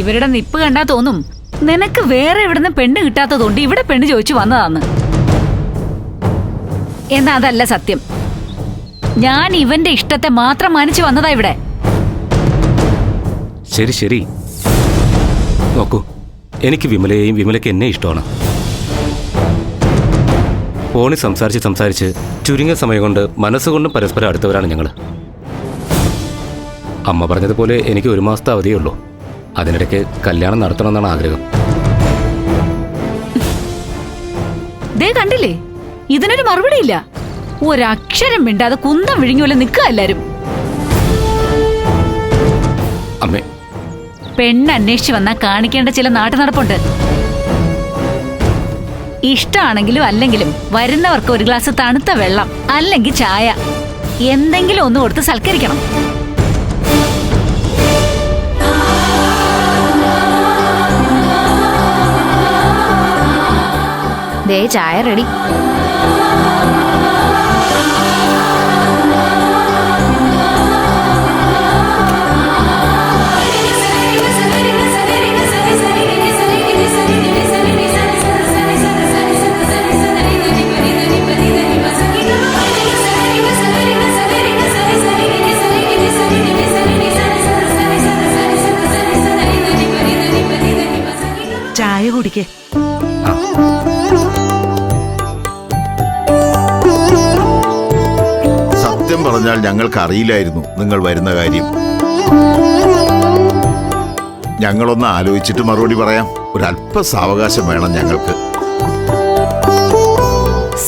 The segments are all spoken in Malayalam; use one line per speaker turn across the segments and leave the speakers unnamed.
ഇവരുടെ നിപ്പ് കണ്ടാ തോന്നും നിനക്ക് വേറെ എവിടുന്ന പെണ്ണ് കിട്ടാത്തതുകൊണ്ട് ഇവിടെ പെണ്ണ് ചോദിച്ചു വന്നതാന്ന്. എന്നാ അതല്ല സത്യം. ഞാൻ ഇവന്റെ ഇഷ്ടത്തെ മാത്രം മാനിച്ചു വന്നതാ ഇവിടെ.
ശരി ശരി. നോക്കൂ എനിക്ക് വിമലയെയും വിമലയ്ക്ക് എന്നെ ഇഷ്ടമാണ്. ഫോണിൽ സംസാരിച്ച് സംസാരിച്ച് ചുരുങ്ങിയ സമയം കൊണ്ട് മനസ്സുകൊണ്ടും പരസ്പരം അടുത്തവരാണ് ഞങ്ങൾ അമ്മ പറഞ്ഞതുപോലെ എനിക്ക് ഒരു മാസത്തെ അവധിയേ ഉള്ളൂ. അതിനിടയ്ക്ക് കല്യാണം നടത്തണമെന്നാണ് ആഗ്രഹം.
ദേ കണ്ടില്ലേ? ഇതിനൊരു മറുപടിയില്ല. ഒരക്ഷരം മിണ്ടാതെ കുന്തം പോലെ നിൽക്കുക എല്ലാരും.
അമ്മേ.
പെണ്ണ് അന്വേഷിച്ച് വന്നാൽ കാണിക്കേണ്ട ചില നാട്ടു നടപ്പുണ്ട് ഇഷ്ടമാണെങ്കിലും അല്ലെങ്കിലും വരുന്നവർക്ക് ഒരു ഗ്ലാസ് തണുത്ത വെള്ളം അല്ലെങ്കിൽ ചായ. എന്തെങ്കിലും ഒന്ന് കൊടുത്ത് സൽക്കരിക്കണം. ദേ ചായ റെഡി.
ചായ കുടിക്കേ.
സത്യം പറഞ്ഞാൽ ഞങ്ങൾക്ക് അറിയില്ലായിരുന്നു നിങ്ങൾ വരുന്ന കാര്യം. ഞങ്ങളൊന്ന് ആലോചിച്ചിട്ട് മറുപടി പറയാം. ഒരല്പ സാവകാശം വേണം ഞങ്ങൾക്ക്.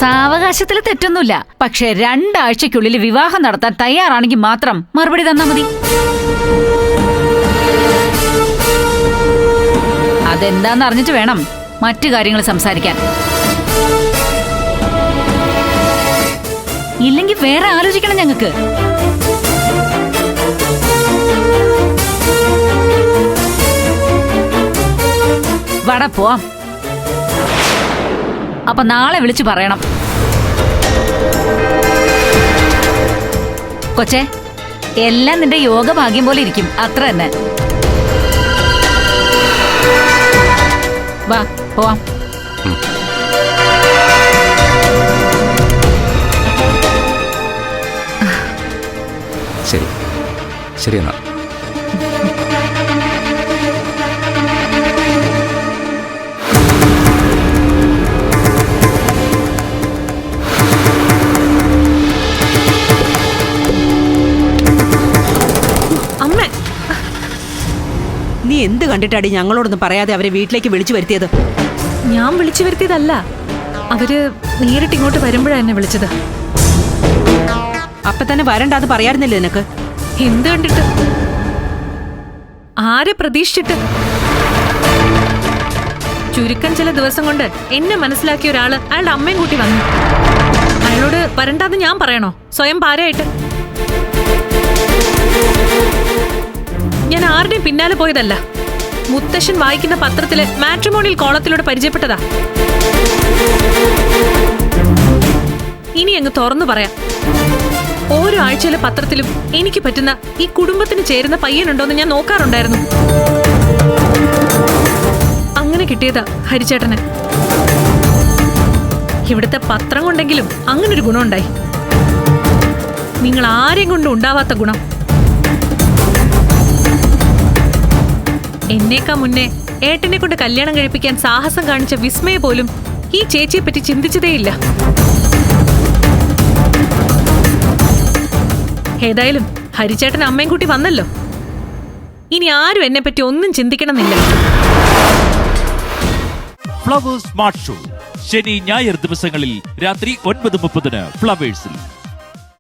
സാവകാശത്തിൽ തെറ്റൊന്നുമില്ല. പക്ഷെ രണ്ടാഴ്ചക്കുള്ളിൽ വിവാഹം നടത്താൻ തയ്യാറാണെങ്കിൽ മാത്രം മറുപടി തന്നാ മതി. അതെന്താന്ന് അറിഞ്ഞിട്ട് വേണം മറ്റു കാര്യങ്ങൾ സംസാരിക്കാൻ. ഇല്ലെങ്കിൽ വേറെ ആലോചിക്കണം ഞങ്ങൾക്ക്. വട പോവാം. അപ്പൊ നാളെ വിളിച്ചു പറയണം. കൊച്ചേ എല്ലാം നിന്റെ യോഗ ഭാഗ്യം പോലെ ഇരിക്കും. അത്ര തന്നെ. വാ പോവാം.
ശരി എന്നാ
അമ്മ. നീ എന്ത് കണ്ടിട്ടാടി ഞങ്ങളോടൊന്നും പറയാതെ അവരെ വീട്ടിലേക്ക് വിളിച്ചു വരുത്തിയത്?
ഞാൻ വിളിച്ചു വരുത്തിയതല്ല. അവർ നേരിട്ട് ഇങ്ങോട്ട് വരുമ്പോഴാണ് എന്നെ വിളിച്ചത്.
അപ്പൊ തന്നെ വരണ്ട അത് പറയാറുന്നില്ലേ നിനക്ക്?
എന്ത് കണ്ടിട്ട്? ആരെ പ്രതീക്ഷിച്ചിട്ട്? ചുരുക്കം ചില ദിവസം കൊണ്ട് എന്നെ മനസ്സിലാക്കിയ ഒരാൾ അയാളുടെ അമ്മയും കൂട്ടി വന്നു. അയാളോട് വരണ്ടാന്ന് ഞാൻ പറയണോ? സ്വയം പാരയായിട്ട് ഞാൻ ആരുടെയും പിന്നാലെ പോയതല്ല. മുത്തശ്ശൻ വായിക്കുന്ന പത്രത്തിലെ മാട്രിമോണിയൽ കോളത്തിലൂടെ പരിചയപ്പെട്ടതാ. ഇനി അങ്ങ് തുറന്നു പറയാം. ഓരോ ആഴ്ചയിലെ പത്രത്തിലും എനിക്ക് പറ്റുന്ന ഈ കുടുംബത്തിന് ചേരുന്ന പയ്യനുണ്ടോന്ന് ഞാൻ നോക്കാറുണ്ടായിരുന്നു. അങ്ങനെ കിട്ടിയതാ ഹരിചേട്ടന്. ഇവിടുത്തെ പത്രം കൊണ്ടെങ്കിലും അങ്ങനൊരു ഗുണമുണ്ടായി. നിങ്ങൾ ആരെയും കൊണ്ടും ഉണ്ടാവാത്ത ഗുണം. എന്നേക്കാ മുന്നേ ഏട്ടനെ കൊണ്ട് കല്യാണം കഴിപ്പിക്കാൻ സാഹസം കാണിച്ച വിസ്മയ പോലും ഈ ചേച്ചിയെ പറ്റി ചിന്തിച്ചതേയില്ല. ഏതായാലും ഹരിച്ചേട്ടൻ അമ്മയും കൂട്ടി വന്നല്ലോ. ഇനി ആരും എന്നെ പറ്റി ഒന്നും ചിന്തിക്കണമെന്നില്ല.
ഫ്ലവേഴ്സ് സ്മാർട്ട് ഷോ ശനി ഞായർ ദിവസങ്ങളിൽ രാത്രി ഒൻപത് മുപ്പതിന് ഫ്ലവേഴ്സിൽ